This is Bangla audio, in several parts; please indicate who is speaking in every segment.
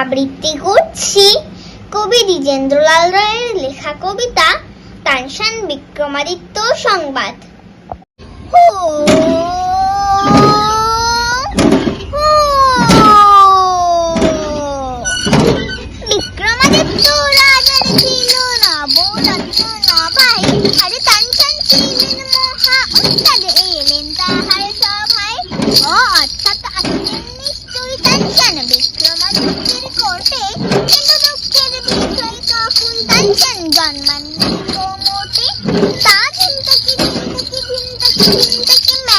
Speaker 1: আবৃত্তি করছি। কবি দ্বিজেন্দ্রলাল রায়ের লেখা কবিতা, তানসান বিক্রমাদিত্য সংবাদ। বিক্রমাদিত্য রাজার আরে সভায়। অর্থাৎ জন্মাননি তো মোটে তা চিন্তা কি চিন্তা কি চিন্তা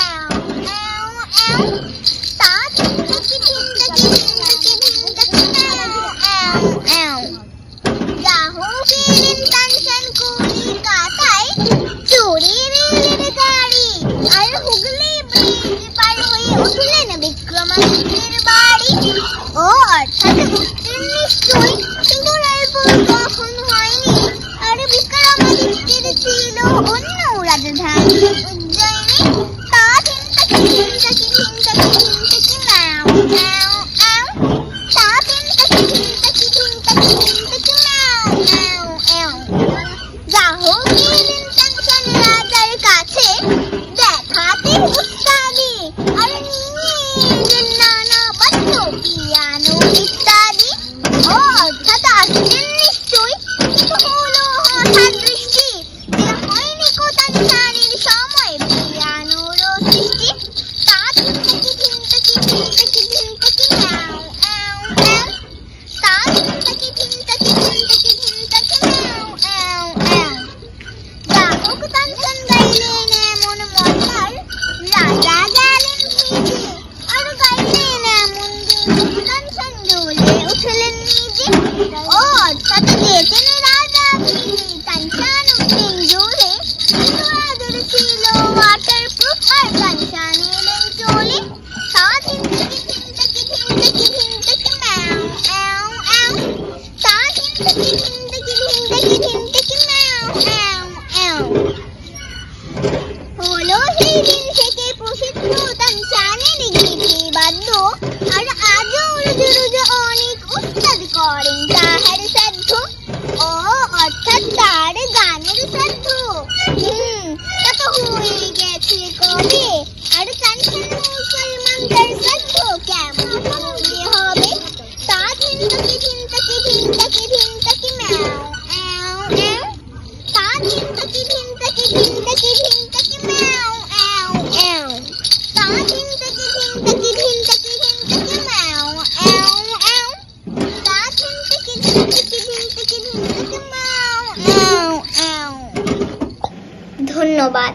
Speaker 1: বিক্রমাদিত্যের ছিল অন্য রাজধানী উজ্জয়িনী তা চিন্তা কি চিন্তা কি চিন্তা তা চিন্তা হলো সেই দিন থেকে প্রসিদ্ধ তানসানের গীতি বাদ্য আর আজও রুজু রুজু অনেক উস্তাদ করেন তাহার সাধ্য ও অর্থাৎ তার গানের সাধ্য হুম তা তো হয়ে গেছে কবে আর কেমন হবে তা চিন্তা চিন্তা কি চিন্তা কি চিন্তা ম্যাও ম্যাও তা চিন্তা কি চিন্তা কি চিন্তা কি চিন্তা কি ম্যাও ম্যাও ম্যাও তা চিন্তা কি চিন্তা কি চিন্তা কি চিন্তা ম্যাও ম্যাও ম্যাও তা চিন্তা কি চিন্তা কি চিন্তা কি চিন্তা কি ম্যাও ম্যাও ম্যাও ধন্যবাদ।